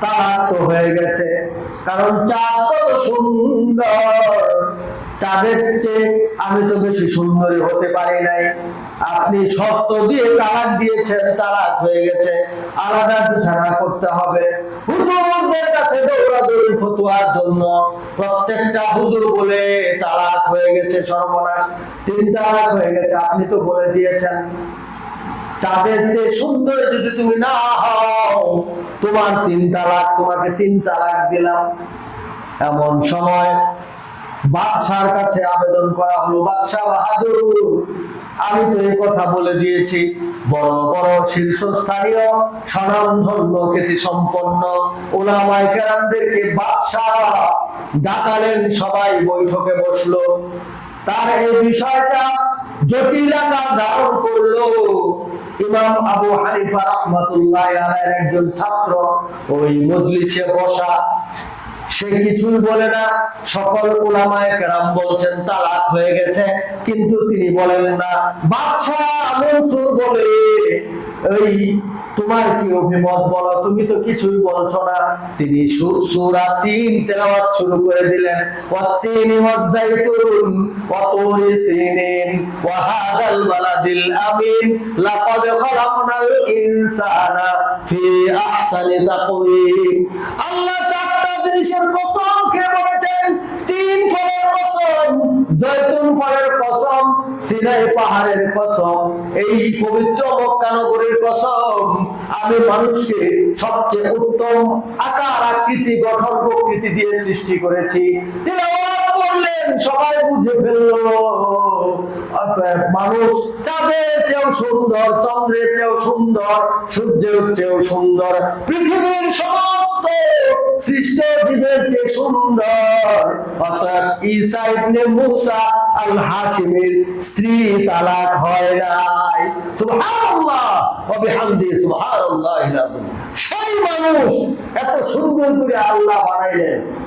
তালাক হয়ে গেছে। কারণ চাঁদ কত সুন্দর। চাঁদের চেয়ে আমি তো বেশি সুন্দরী হতে পারি নাই। আপনি শর্ত দিয়ে তালাক দিয়েছেন, তালাক হয়ে গেছে। আলাদা বিছানা করতে হবে। হুজুরদের কাছে দৌড়াদৌড়ি ফতুয়ার জন্য প্রত্যেকটা হুজুর বলে তালাক হয়ে গেছে সর্বনাশ। তিন তালাক হয়ে গেছে, আপনি তো বলে দিয়েছেন। চাঁদের চেয়ে সুন্দর যদি তুমি না হও তোমার তিন তালাক, তোমাকে তিন তালাক দিলাম। এমন সময় বাদশার কাছে আবেদন করা হলো, বাদশাহ বাহাদুর, আমি তো এই কথা বলে দিয়েছি। বড় বড়, শীর্ষস্থানীয় স্বনামধন্য খ্যাতি সম্পন্ন ওলামায় কেরামদেরকে বাদশাহ ডাকালেন, সবাই বৈঠকে বসল। তার এই বিষয়টা জটিলতা ধারণ করল। ইমাম আবু হানিফা রহমতুল্লাহ আলের একজন ছাত্র, ওই মজলিসে বসা। সে কিছুই বলে না। সকল ওলামায় কেরাম বলছেন, তালাক হয়ে গেছে। কিন্তু তিনি বলেন না, বাদশাহ মনসুর বলে। এই, তোমার কি অভিমত বলো? তুমি তো কিছুই বলছো না। তিনি তিন তেলাওয়াত শুরু করে দিলেন। বালাদিল আমিন। লাকাদ খালাকনাল ইনসানা ফি আহসানি তাকওয়িম। আল্লাহ চারটা জিনিসের কসম খেয়ে বলেছেন তিন ফলের কসম ফলের কসম, সিনাই পাহাড়ের কসম, এই পবিত্র মক্কা নগরীর কসম, আমি মানুষকে সবচেয়ে উত্তম আকার আকৃতি, গঠন প্রকৃতি দিয়ে সৃষ্টি করেছি। তিলাওয়াত করলেন, সবাই বুঝে ফেলল। অতএব মানুষ চাঁদের চেয়েও সুন্দর, চন্দ্রের চেয়েও সুন্দর, সূর্যের চেয়েও সুন্দর, পৃথিবীর সমস্ত সৃষ্ট জীবের যে সুন্দর। অর্থাৎ ইবনে মুসা আল স্ত্রী তালাক হয় নাই। সুবহানাল্লাহ। ওয়া বিহামদি সুবহানাল্লাহ সেই মানুষ এত সুন্দর করে আল্লাহ বানাইলেন।